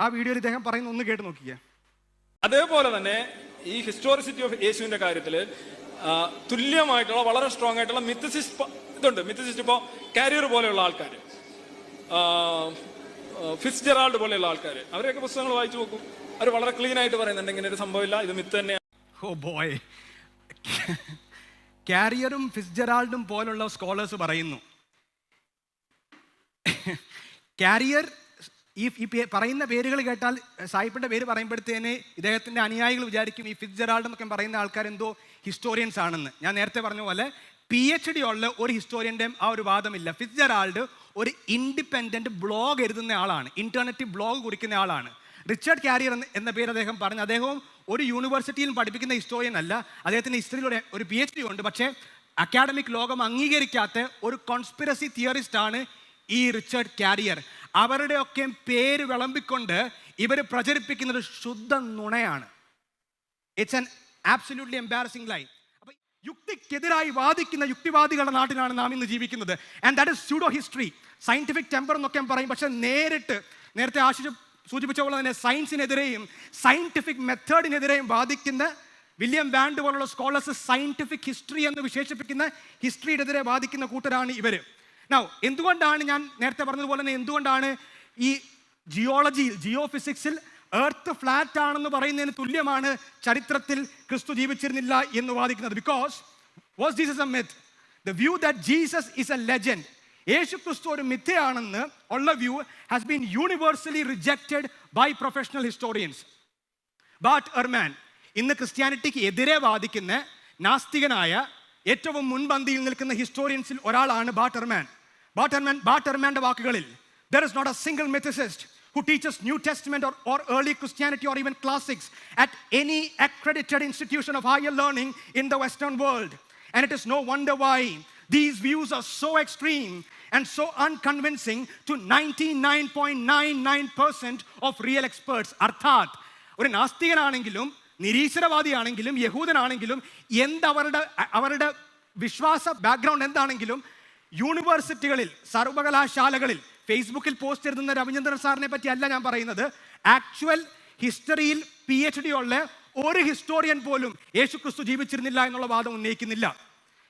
ആ വീഡിയോയിൽ ഇദ്ദേഹം പറയുന്ന ഒന്ന് കേട്ട് നോക്കിയേ അതേപോലെ തന്നെ ഈ ഹിസ്റ്റോറിസിറ്റി ഓഫ് യേശുവിന്റെ കാര്യത്തിൽ തുല്യമായിട്ടുള്ള വളരെ സ്ട്രോങ് ആയിട്ടുള്ള മിത്തസിസ് ഇതുണ്ട്. മിത്തസിസ്റ്റ് ഇപ്പോ കാരിയർ പോലെയുള്ള ആൾക്കാർ ഫിസ് ജെറാൾഡ് പോലെയുള്ള ആൾക്കാർ അവരെയൊക്കെ പുസ്തകങ്ങൾ വായിച്ചു നോക്കും. അവർ വളരെ ക്ലീൻ ആയിട്ട് പറയുന്നുണ്ട്. ഇങ്ങനെ ഒരു സംഭവമില്ല. ഇത് മിത്ത് തന്നെയാണ്. ഓ ബോയ് കാരിയറും ഫിസ്ജെറാൾഡും പോലുള്ള സ്കോളേഴ്സ് പറയുന്നു. കാരിയർ ഈ ഈ പറയുന്ന പേരുകൾ കേട്ടാൽ സായിപ്പിന്റെ പേര് പറയുമ്പോഴത്തേന് ഇദ്ദേഹത്തിന്റെ അനുയായികൾ വിചാരിക്കും ഈ ഫിസ്ജെറാൾഡ് എന്നൊക്കെ പറയുന്ന ആൾക്കാർ എന്തോ ഹിസ്റ്റോറിയൻസ് ആണെന്ന്. ഞാൻ നേരത്തെ പറഞ്ഞ പോലെ പി എച്ച് ഡി ഉള്ള ഒരു ഹിസ്റ്റോറിയന്റെയും ആ ഒരു വാദമില്ല. ഫിസ്ജെറാൾഡ് ഒരു ഇൻഡിപെൻഡന്റ് ബ്ലോഗ് എഴുതുന്ന ആളാണ്. ഇന്റർനെറ്റ് ബ്ലോഗ് കുറിക്കുന്ന ആളാണ്. റിച്ചർഡ് കാരിയർ എന്ന- പേര് അദ്ദേഹം പറഞ്ഞു. അദ്ദേഹവും ഒരു യൂണിവേഴ്സിറ്റിയിൽ പഠിപ്പിക്കുന്ന ഹിസ്റ്റോറിയൻ അല്ല. അദ്ദേഹത്തിന് ഹിസ്റ്ററിയിൽ ഒരു ഒരു പി എച്ച് ഡി ഉണ്ട്. പക്ഷേ അക്കാഡമിക് ലോകം അംഗീകരിക്കാത്ത ഒരു കോൺസ്പിറസി തിയറിസ്റ്റ് ആണ് ഈ റിച്ചർഡ് കാരിയർ അവരുടെയൊക്കെ പേര് വിളമ്പിക്കൊണ്ട് ഇവർ പ്രചരിപ്പിക്കുന്നത് ശുദ്ധ നുണയാണ്. It's an absolutely embarrassing line അപ്പം യുക്തിക്കെതിരായി വാദിക്കുന്ന യുക്തിവാദികളുടെ നാട്ടിലാണ് നാം ഇന്ന് ജീവിക്കുന്നത്. And that is pseudo history scientific temper എന്നൊക്കെ പറയും. പക്ഷെ നേരിട്ട് നേരത്തെ ആശിച്ച് സൂചിപ്പിച്ച പോലെ തന്നെ സയൻസിനെതിരെയും സയന്റിഫിക് മെത്തേഡിനെതിരെയും വാദിക്കുന്ന വില്യം വാൻഡ് പോലുള്ള സ്കോളേഴ്സ് സയന്റിഫിക് ഹിസ്റ്ററി എന്ന് വിശേഷിപ്പിക്കുന്ന ഹിസ്റ്ററിയുടെ എതിരെ വാദിക്കുന്ന കൂട്ടരാണ് ഇവർ നൗ എന്തുകൊണ്ടാണ് ഞാൻ നേരത്തെ പറഞ്ഞതുപോലെ തന്നെ എന്തുകൊണ്ടാണ് ഈ ജിയോളജിയിൽ ജിയോ ഫിസിക്സിൽ എർത്ത് ഫ്ലാറ്റ് ആണെന്ന് പറയുന്നതിന് തുല്യമാണ് ചരിത്രത്തിൽ ക്രിസ്തു ജീവിച്ചിരുന്നില്ല എന്ന് വാദിക്കുന്നത്? Because was Jesus a myth the view that Jesus is a legend യേശു ക്രിസ്തു ഒരു മിഥ്യയാണെന്ന് ഉള്ള view has been universally rejected by professional historians Bart Ehrman ഇന്ന് ക്രിസ്ത്യാനിറ്റിക്ക് എതിരെ വാദിക്കുന്ന നാസ്തികനായ ഏറ്റവും മുൻപന്തിയിൽ നിൽക്കുന്ന ഹിസ്റ്റോറിയൻസിൽ ഒരാളാണ് ബാട്ടർമാൻ ബാട്ടർമാൻ ബാട്ടർമാന്റെ വാക്കുകളിൽ there is not a single mythicist who teaches New Testament or, or early Christianity or even classics at any accredited institution of higher learning in the Western world. And it is no wonder why these views are so extreme and so unconvincing to 99.99% of real experts. അർത്ഥാത് ഒരു നാസ്തികനാണെങ്കിലും നിരീശ്വരവാദിയാണെങ്കിലും യഹൂദനാണെങ്കിലും എന്തവരുടെ അവരുടെ വിശ്വാസ background എന്താണെങ്കിലും യൂണിവേഴ്സിറ്റികളിൽ സർവകലാശാലകളിൽ ഫേസ്ബുക്കിൽ post എഴുതുന്ന രവിചന്ദ്രൻ സാറിനെ പറ്റി അല്ല ഞാൻ പറയുന്നത്. ആക്ച്വൽ ഹിസ്റ്ററിയിൽ പി എച്ച് ഡി ഉള്ള ഒരു ഹിസ്റ്റോറിയൻ പോലും യേശു ക്രിസ്തു ജീവിച്ചിരുന്നില്ല എന്നുള്ള വാദം ഉന്നയിക്കുന്നില്ല.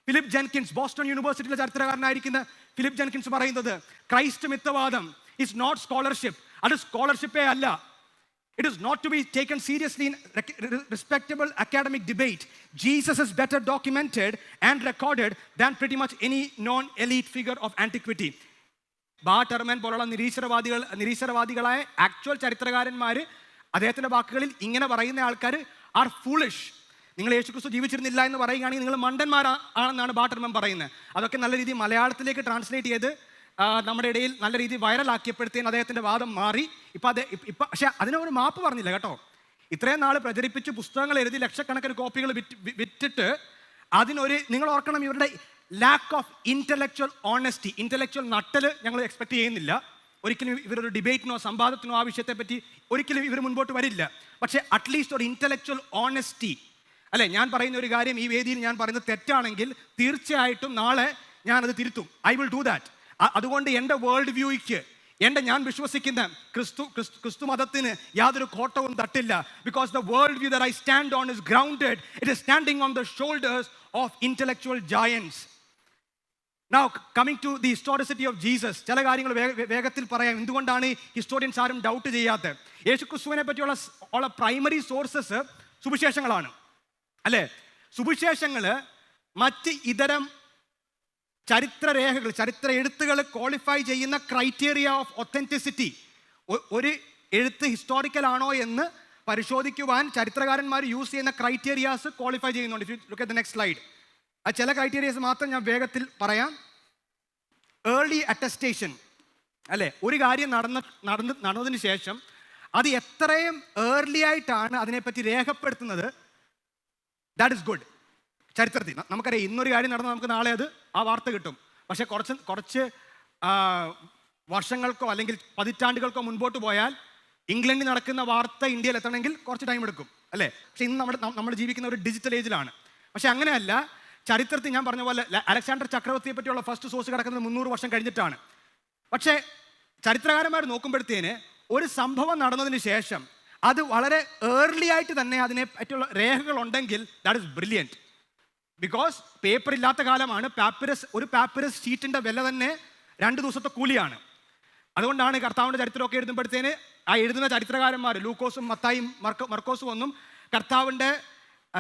ഫിലിപ്പ് ജെൻകിൻസ് ബോസ്റ്റൺ യൂണിവേഴ്സിറ്റിയിലെ ചരിത്രകാരനായിരിക്കുന്ന ഫിലിപ്പ് ജെൻകിൻസ് പറയുന്നത് ക്രൈസ്റ്റ് മിത്തവാദം ഇസ് നോട്ട് സ്കോളർഷിപ്പ് അത് സ്കോളർഷിപ്പേ അല്ല. It is not to be taken seriously in respectable academic debate. Jesus is better documented and recorded than pretty much any non elite figure of antiquity. ബാട്ടർമാൻ പോലുള്ള നിരീശ്വരവാദികൾ നിരീശ്വരവാദികളായ actual ചരിത്രകാരന്മാർ അദ്ദേഹത്തിന്റെ വാക്കുകളിൽ ഇങ്ങനെ പറയുന്ന ആൾക്കാർ ആർ ഫുളിഷ് നിങ്ങൾ യേശുക്രിസ്തു ജീവിച്ചിരുന്നില്ല എന്ന് പറയുകയാണെങ്കിൽ നിങ്ങൾ മണ്ടന്മാരാണെന്നാണ് ബാട്ടർമൻ പറയുന്നത് അതൊക്കെ നല്ല രീതിയിൽ മലയാളത്തിലേക്ക് ട്രാൻസ്ലേറ്റ് ചെയ്ത് നമ്മുടെ ഇടയിൽ നല്ല രീതിയിൽ വൈറലാക്കിയപ്പോഴത്തേന് അദ്ദേഹത്തിന്റെ വാദം മാറി. ഇപ്പം അത് ഇപ്പം പക്ഷേ അതിനൊരു മാപ്പ് പറഞ്ഞില്ല കേട്ടോ. ഇത്രയും നാൾ പ്രചരിപ്പിച്ച് പുസ്തകങ്ങൾ എഴുതി ലക്ഷക്കണക്കിന് കോപ്പികൾ വിറ്റ് വിറ്റിട്ട് അതിനൊരു നിങ്ങൾ ഓർക്കണം ഇവരുടെ lack of intellectual honesty intellectual നട്ടൽ ഞങ്ങൾ എക്സ്പെക്ട് ചെയ്യുന്നില്ല. ഒരിക്കലും ഇവരൊരു ഡിബേറ്റിനോ സംവാദത്തിനോ ആ വിഷയത്തെപ്പറ്റി ഒരിക്കലും ഇവർ മുൻപോട്ട് വരില്ല. പക്ഷേ അറ്റ്ലീസ്റ്റ് ഒരു ഇന്റലക്ച്വൽ ഓണസ്റ്റി അല്ലേ ഞാൻ പറയുന്ന ഒരു കാര്യം ഈ വേദിയിൽ ഞാൻ പറയുന്നത് തെറ്റാണെങ്കിൽ തീർച്ചയായിട്ടും നാളെ ഞാനത് തിരുത്തും. ഐ വിൽ ഡു ദാറ്റ് അതുകൊണ്ട് എന്റെ വേൾഡ് വ്യൂയ്ക്ക് എന്റെ ഞാൻ വിശ്വസിക്കുന്ന ക്രിസ്തു ക്രിസ്തു മതത്തിന് യാതൊരു കോട്ടവും തട്ടില്ല. Because the world view there I stand on is grounded it is standing on the shoulders of intellectual giants now coming to the historicity of Jesus ചില കാര്യങ്ങൾ വേഗത്തിൽ പറയാം. എന്തുകൊണ്ടാണ് ഹിസ്റ്റോറിയൻസ് ആരും ഡൗട്ട് ചെയ്യാത്തത്? യേശു ക്രിസ്തുവിനെ പറ്റിയുള്ള ഉള്ള പ്രൈമറി സോഴ്സസ് സുവിശേഷങ്ങളാണ്. അല്ലേ? സുവിശേഷങ്ങൾ മറ്റ് ഇതരം ചരിത്രരേഖകൾ ചരിത്ര എഴുത്തുകൾ ക്വാളിഫൈ ചെയ്യുന്ന ക്രൈറ്റീരിയ ഓഫ് ഒത്തന്റിസിറ്റി ഒരു എഴുത്ത് ഹിസ്റ്റോറിക്കൽ ആണോ എന്ന് പരിശോധിക്കുവാൻ ചരിത്രകാരന്മാർ യൂസ് ചെയ്യുന്ന ക്രൈറ്റീരിയാസ് ക്വാളിഫൈ ചെയ്യുന്നുണ്ട്. Look at the next slide ആ ചില ക്രൈറ്റീരിയാസ് മാത്രം ഞാൻ വേഗത്തിൽ പറയാം. ഏർലി അറ്റസ്റ്റേഷൻ അല്ലേ? ഒരു കാര്യം നടന്ന നടന്ന് നടന്നതിന് ശേഷം അത് എത്രയും ഏർലി ആയിട്ടാണ് അതിനെപ്പറ്റി രേഖപ്പെടുത്തുന്നത്. ദാറ്റ് ഇസ് ഗുഡ് ചരിത്രത്തിൽ. നമുക്കറിയാം ഇന്നൊരു കാര്യം നടന്നാൽ നമുക്ക് നാളെ അത് ആ വാർത്ത കിട്ടും. പക്ഷേ കുറച്ച് കുറച്ച് വർഷങ്ങൾക്കോ അല്ലെങ്കിൽ പതിറ്റാണ്ടുകൾക്കോ മുൻപോട്ട് പോയാൽ ഇംഗ്ലണ്ടിൽ നടക്കുന്ന വാർത്ത ഇന്ത്യയിൽ എത്തണമെങ്കിൽ കുറച്ച് ടൈം എടുക്കും അല്ലേ? പക്ഷേ ഇന്ന് നമ്മുടെ നമ്മൾ ജീവിക്കുന്ന ഒരു ഡിജിറ്റൽ ഏജിലാണ് പക്ഷേ അങ്ങനെയല്ല ചരിത്രത്തിൽ ഞാൻ പറഞ്ഞ പോലെ അലക്സാണ്ടർ ചക്രവർത്തിയെ പറ്റിയുള്ള ഫസ്റ്റ് സോഴ്സ് കിടക്കുന്നത് മുന്നൂറ് വർഷം കഴിഞ്ഞിട്ടാണ്. പക്ഷേ ചരിത്രകാരന്മാർ നോക്കുമ്പോഴത്തേന് ഒരു സംഭവം നടന്നതിന് ശേഷം അത് വളരെ ഏർലി ആയിട്ട് തന്നെ അതിനെ പറ്റിയുള്ള രേഖകൾ ഉണ്ടെങ്കിൽ that is brilliant because paper ഇല്ലാത്ത കാലമാണ് പാപ്പിറസ് ഒരു പാപ്പിറസ് ഷീറ്റിന്റെ വില തന്നെ രണ്ട് ദിവസത്തെ കൂലിയാണ്. അതുകൊണ്ടാണ് കർത്താവിന്റെ ചരിത്രമൊക്കെ എഴുതുമ്പോഴത്തേന് ആ എഴുതുന്ന ചരിത്രകാരന്മാർ ലൂക്കോസും മത്തായും മർക്കോ മർക്കോസും ഒന്നും കർത്താവിന്റെ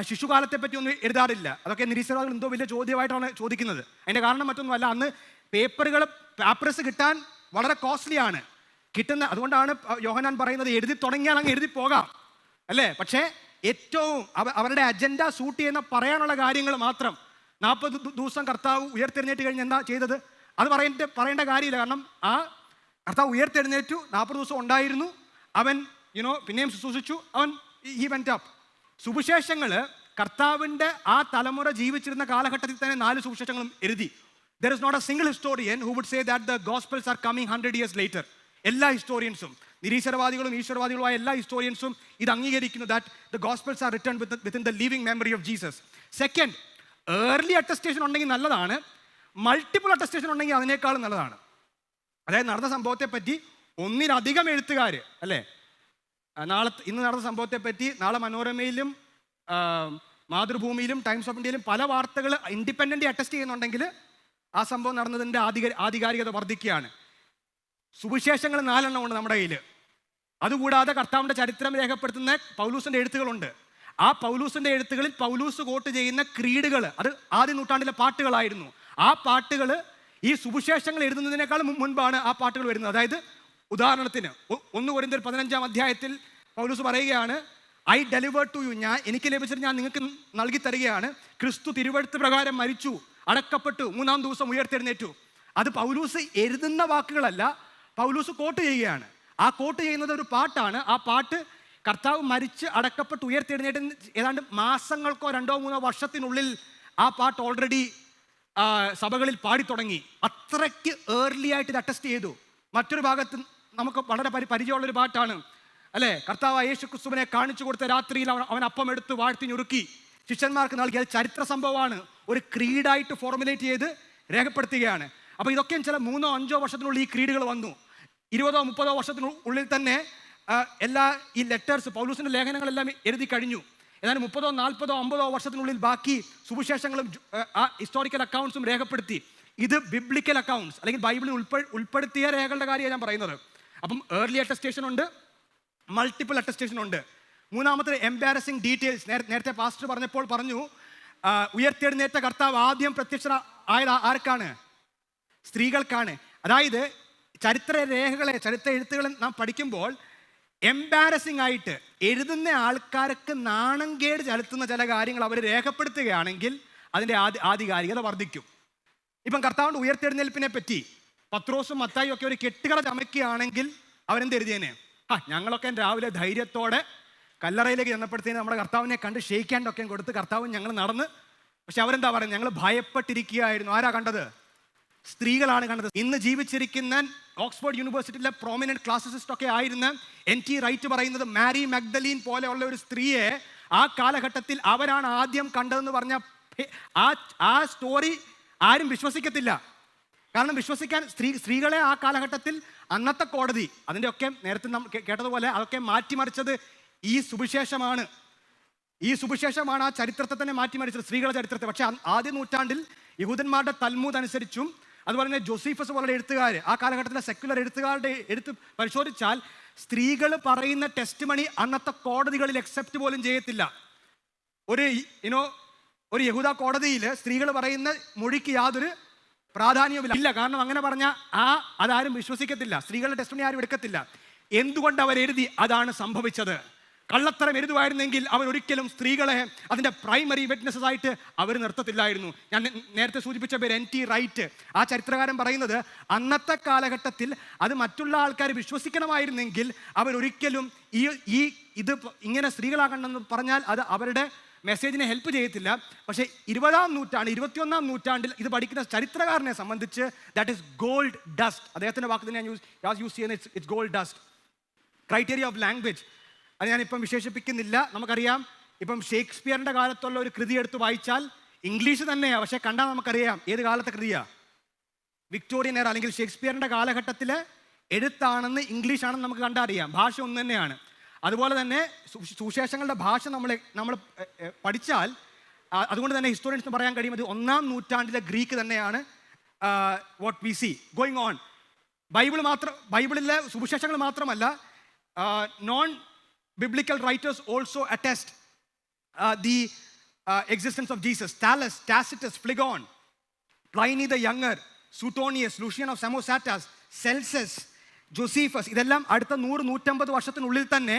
ശിശുകാലത്തെ പറ്റി ഒന്നും എഴുതാറില്ല. അതൊക്കെ നിരീശ്വരവാദികൾ എന്തോ വലിയ ചോദ്യമായിട്ടാണ് ചോദിക്കുന്നത്. അതിന്റെ കാരണം മറ്റൊന്നുമല്ല അന്ന് പേപ്പറുകൾ പാപ്പറസ് കിട്ടാൻ വളരെ കോസ്റ്റ്ലിയാണ് കിട്ടുന്ന അതുകൊണ്ടാണ് യോഹനാൻ പറയുന്നത് എഴുതി തുടങ്ങിയാൽ അങ്ങ് എഴുതി പോകാം. അല്ലേ? പക്ഷേ ഏറ്റവും അവരുടെ അജണ്ട സൂട്ട് ചെയ്യുന്ന പറയാനുള്ള കാര്യങ്ങൾ മാത്രം. നാൽപ്പത് ദിവസം കർത്താവ് ഉയർത്തെഴുന്നേറ്റ് കഴിഞ്ഞ് എന്താ ചെയ്തത്? അത് പറയേണ്ട പറയേണ്ട കാര്യമില്ല. കാരണം ആ കർത്താവ് ഉയർത്തെഴുന്നേറ്റു നാൽപ്പത് ദിവസം ഉണ്ടായിരുന്നു. അവൻ യുനോ പിന്നെയും ശുശ്രൂഷിച്ചു. അവൻ ഈ വെന്റ് അപ്പ് സുവിശേഷങ്ങൾ കർത്താവിന്റെ ആ തലമുറ ജീവിച്ചിരുന്ന കാലഘട്ടത്തിൽ തന്നെ നാല് സുവിശേഷങ്ങളും എഴുതി. There is not a single historian who would say that the gospels are coming hundred years later എല്ലാ ഹിസ്റ്റോറിയൻസും നിരീശ്വരവാദികളും ഈശ്വരവാദികളുമായ എല്ലാ ഹിസ്റ്റോറിയൻസും ഇത് അംഗീകരിക്കുന്നു that the gospels are written with within the living memory of Jesus second early attestation ഉണ്ടെങ്കിൽ നല്ലതാണ് മൾട്ടിപ്പിൾ അറ്റസ്റ്റേഷൻ ഉണ്ടെങ്കിൽ അതിനേക്കാളും നല്ലതാണ്. അതായത് നടന്ന സംഭവത്തെ പറ്റി ഒന്നിലധികം എഴുത്തുകാർ അല്ലേ? നാളെ ഇന്ന് നടന്ന സംഭവത്തെ പറ്റി നാളെ മനോരമയിലും മാതൃഭൂമിയിലും ടൈംസ് ഓഫ് ഇന്ത്യയിലും പല വാർത്തകൾ ഇൻഡിപെൻഡന്റ് അറ്റസ്റ്റ് ചെയ്യുന്നുണ്ടെങ്കിൽ ആ സംഭവം നടന്നതിന്റെ ആധികാരികത വർദ്ധിക്കുകയാണ്. സുവിശേഷങ്ങൾ നാലെണ്ണം ഉണ്ട് നമ്മുടെ കയ്യിൽ അതുകൂടാതെ കർത്താവിന്റെ ചരിത്രം രേഖപ്പെടുത്തുന്ന പൗലൂസിന്റെ എഴുത്തുകളുണ്ട്. ആ പൗലൂസിന്റെ എഴുത്തുകളിൽ പൗലൂസ് കോട്ട് ചെയ്യുന്ന ക്രീഡുകൾ അത് ആദ്യ നൂറ്റാണ്ടിലെ പാട്ടുകളായിരുന്നു. ആ പാട്ടുകൾ ഈ സുവിശേഷങ്ങൾ എഴുതുന്നതിനേക്കാൾ മുൻപാണ് ആ പാട്ടുകൾ വരുന്നത്. അതായത് ഉദാഹരണത്തിന് ഒന്ന് ഒരു പതിനഞ്ചാം അധ്യായത്തിൽ പൗലൂസ് പറയുകയാണ് ഐ ഡെലിവർ ടു യു. ഞാൻ എനിക്ക് ലഭിച്ചത് ഞാൻ നിങ്ങൾക്ക് നൽകി തരികയാണ്. ക്രിസ്തു തിരുവഴുത്ത് പ്രകാരം മരിച്ചു അടക്കപ്പെട്ടു മൂന്നാം ദിവസം ഉയർത്തെഴുന്നേറ്റു. അത് പൗലൂസ് എഴുതുന്ന വാക്കുകളല്ല പൗലൂസ് കോട്ട് ചെയ്യുകയാണ്. ആ കോട്ട് ചെയ്യുന്നത് ഒരു പാട്ടാണ്. ആ പാട്ട് കർത്താവ് മരിച്ച് അടക്കപ്പെട്ട് ഉയർത്തെഴുന്നേറ്റ് ഏതാണ്ട് മാസങ്ങൾക്കോ രണ്ടോ മൂന്നോ വർഷത്തിനുള്ളിൽ ആ പാട്ട് ഓൾറെഡി സഭകളിൽ പാടിത്തുടങ്ങി. അത്രയ്ക്ക് ഏർലി ആയിട്ട് ഇത് അറ്റസ്റ്റ് ചെയ്തു. മറ്റൊരു ഭാഗത്ത് നമുക്ക് വളരെ പരി പരിചയമുള്ളൊരു പാട്ടാണ്. അല്ലേ? കർത്താവ് യേശു ക്രിസ്തുവിനെ കാണിച്ചു കൊടുത്ത രാത്രിയിൽ അവൻ അവൻ അപ്പം എടുത്ത് വാഴ്ത്തി ഞുറുക്കി. ശിഷ്യന്മാർക്ക് നൽകി അത് ചരിത്ര സംഭവമാണ്. ഒരു ക്രീഡായിട്ട് ഫോർമുലേറ്റ് ചെയ്ത് രേഖപ്പെടുത്തുകയാണ്. അപ്പോൾ ഇതൊക്കെയും ചില മൂന്നോ അഞ്ചോ വർഷത്തിനുള്ളിൽ ഈ ക്രീഡുകൾ വന്നു. ഇരുപതോ മുപ്പതോ വർഷത്തിനുള്ളിൽ തന്നെ എല്ലാ ഈ ലെറ്റേഴ്സ് പൗലൂസിന്റെ ലേഖനങ്ങളെല്ലാം എഴുതി കഴിഞ്ഞു. എന്നാൽ മുപ്പതോ നാൽപ്പതോ അമ്പതോ വർഷത്തിനുള്ളിൽ ബാക്കി സുവിശേഷങ്ങളും ആ, ഹിസ്റ്റോറിക്കൽ അക്കൗണ്ട്സും രേഖപ്പെടുത്തി. ഇത് ബിബ്ലിക്കൽ അക്കൗണ്ട്സ് അല്ലെങ്കിൽ ബൈബിളിൽ ഉൾപ്പെ ഉൾപ്പെടുത്തിയ രേഖകളുടെ കാര്യമാണ് ഞാൻ പറയുന്നത്. അപ്പം ഏർലി അറ്റസ്റ്റേഷൻ ഉണ്ട് മൾട്ടിപ്പിൾ അറ്റസ്റ്റേഷൻ ഉണ്ട്. മൂന്നാമത്തെ എംബാരസിങ് ഡീറ്റെയിൽസ് നേരത്തെ പാസ്റ്റർ പറഞ്ഞപ്പോൾ പറഞ്ഞു ഉയർത്തെഴുന്നേറ്റ കർത്താവ് ആദ്യം പ്രത്യക്ഷ ആയത് ആർക്കാണ്? സ്ത്രീകൾക്കാണ്. അതായത് ചരിത്ര രേഖകളെ ചരിത്ര എഴുത്തുകളെ നാം പഠിക്കുമ്പോൾ എംബാരസിംഗ് ആയിട്ട് എഴുതുന്ന ആൾക്കാർക്ക് നാണം കേട് ചെലുത്തുന്ന ചില കാര്യങ്ങൾ അവർ രേഖപ്പെടുത്തുകയാണെങ്കിൽ അതിന്റെ ആദി ആധികാരികത വർദ്ധിക്കും. ഇപ്പം കർത്താവിന്റെ ഉയർത്തെഴുന്നേൽപ്പിനെ പറ്റി പത്രോസും മത്തായും ഒക്കെ ഒരു കെട്ടുകള ചമയ്ക്കുകയാണെങ്കിൽ അവരെന്ത് എഴുതിയേനെ? ആ ഞങ്ങളൊക്കെ രാവിലെ ധൈര്യത്തോടെ കല്ലറയിലേക്ക് ചെന്നപ്പോഴത്തേന് നമ്മുടെ കർത്താവിനെ കണ്ട് ക്ഷയിക്കാണ്ടൊക്കെ കൊടുത്ത് കർത്താവ് ഞങ്ങൾ നടന്ന് പക്ഷെ അവരെന്താ പറയുന്നത്? ഞങ്ങൾ ഭയപ്പെട്ടിരിക്കുകയായിരുന്നു. ആരാ കണ്ടത്? സ്ത്രീകളാണ് കണ്ടത് ഇന്ന് ജീവിച്ചിരിക്കുന്ന ഓക്സ്ഫോർഡ് യൂണിവേഴ്സിറ്റിയിലെ പ്രോമിനന്റ് ക്ലാസിസിസ്റ്റ് ഒക്കെ ആയിരുന്ന എൻ ടി റൈറ്റ് പറയുന്നത് മാരി മഗ്ദലീൻ പോലെയുള്ള ഒരു സ്ത്രീയെ ആ കാലഘട്ടത്തിൽ അവരാണ് ആദ്യം കണ്ടതെന്ന് പറഞ്ഞ ആ ആ സ്റ്റോറി ആരും വിശ്വസിക്കത്തില്ല. കാരണം വിശ്വസിക്കാൻ സ്ത്രീ സ്ത്രീകളെ ആ കാലഘട്ടത്തിൽ അന്നത്തെ കോടതി അതിന്റെയൊക്കെ നേരത്തെ നമ്മൾ കേട്ടതുപോലെ അതൊക്കെ മാറ്റിമറിച്ചത് ഈ സുവിശേഷമാണ്. ഈ സുവിശേഷമാണ് ആ ചരിത്രത്തെ തന്നെ മാറ്റിമറിച്ചത് സ്ത്രീകളുടെ ചരിത്രത്തെ. പക്ഷേ ആദ്യ നൂറ്റാണ്ടിൽ യഹൂദന്മാരുടെ തൽമൂദ് അനുസരിച്ചും അതുപോലെ തന്നെ ജോസീഫസ് പോലുള്ള എഴുത്തുകാർ ആ കാലഘട്ടത്തിലെ സെക്യുലർ എഴുത്തുകാരുടെ എടുത്ത് പരിശോധിച്ചാൽ സ്ത്രീകൾ പറയുന്ന ടെസ്റ്റ് മണി അന്നത്തെ കോടതികളിൽ അക്സെപ്റ്റ് പോലും ചെയ്യത്തില്ല. ഒരു യുനോ ഒരു യഹൂദ കോടതിയിൽ സ്ത്രീകൾ പറയുന്ന മൊഴിക്ക് യാതൊരു പ്രാധാന്യവുമില്ല. ഇല്ല കാരണം അങ്ങനെ പറഞ്ഞ ആ അതാരും വിശ്വസിക്കത്തില്ല. സ്ത്രീകളുടെ ടെസ്റ്റ് മണി ആരും എടുക്കത്തില്ല. എന്തുകൊണ്ട് അവരെഴുതി? അതാണ് സംഭവിച്ചത്. കള്ളത്തരം എഴുതുമായിരുന്നെങ്കിൽ അവർ ഒരിക്കലും സ്ത്രീകളെ അതിന്റെ പ്രൈമറി വിറ്റ്നസസ് ആയിട്ട് അവർ നിർത്തത്തില്ലായിരുന്നു. ഞാൻ നേരത്തെ സൂചിപ്പിച്ച പേര് എൻ ടി റൈറ്റ് ആ ചരിത്രകാരൻ പറയുന്നത് അന്നത്തെ കാലഘട്ടത്തിൽ അത് മറ്റുള്ള ആൾക്കാർ വിശ്വസിക്കണമായിരുന്നെങ്കിൽ അവരൊരിക്കലും ഈ ഈ ഇത് ഇങ്ങനെ സ്ത്രീകളാകണമെന്ന് പറഞ്ഞാൽ അത് അവരുടെ മെസ്സേജിനെ ഹെൽപ്പ് ചെയ്യത്തില്ല. പക്ഷേ ഇരുപതാം നൂറ്റാണ്ട് ഇരുപത്തിയൊന്നാം നൂറ്റാണ്ടിൽ ഇത് പഠിക്കുന്ന ചരിത്രകാരനെ സംബന്ധിച്ച് ദാറ്റ് ഇസ് ഗോൾഡ് ഡസ്റ്റ് അദ്ദേഹത്തിന്റെ വാക്ക് ഞാൻ യൂസ് യൂസ് ചെയ്യുന്ന it's gold dust criteria of language അത് ഞാനിപ്പം വിശേഷിപ്പിക്കുന്നില്ല. നമുക്കറിയാം ഇപ്പം ഷേക്സ്പിയറിന്റെ കാലത്തുള്ള ഒരു കൃതി എടുത്ത് വായിച്ചാൽ ഇംഗ്ലീഷ് തന്നെയാണ് പക്ഷേ കണ്ടാൽ നമുക്കറിയാം ഏത് കാലത്തെ കൃതിയാണ് വിക്ടോറിയൻ എയർ അല്ലെങ്കിൽ ഷേക്സ്പിയറിന്റെ കാലഘട്ടത്തിൽ എഴുത്താണെന്ന് ഇംഗ്ലീഷാണെന്ന് നമുക്ക് കണ്ടറിയാം. ഭാഷ ഒന്ന് തന്നെയാണ്. അതുപോലെ തന്നെ സുശേഷങ്ങളുടെ ഭാഷ നമ്മൾ നമ്മൾ പഠിച്ചാൽ അതുകൊണ്ട് തന്നെ ഹിസ്റ്റോറിയൻസ് പറയാൻ കഴിയും അത് ഒന്നാം നൂറ്റാണ്ടിലെ ഗ്രീക്ക് തന്നെയാണ് what we see going on Bible മാത്രം ബൈബിളിലെ സുവിശേഷങ്ങൾ മാത്രമല്ല non biblical writers also attest the existence of Jesus Thallus Tacitus Phlegon Pliny the Younger Suetonius Lucian of Samosata Celsus Josephus ഇതെല്ലാം അടുത്ത നൂറ് നൂറ്റമ്പത് വർഷത്തിനുള്ളിൽ തന്നെ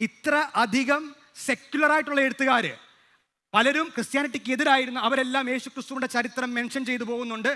ഇത്ര അധികം സെക്യുലർ ആയിട്ടുള്ള എഴുത്തുകാർ പലരും ക്രിസ്ത്യാനിറ്റിക്ക് എതിരായിരുന്നു അവരെല്ലാം യേശു ക്രിസ്തുവിന്റെ ചരിത്രം മെൻഷൻ ചെയ്തു പോകുന്നുണ്ട്.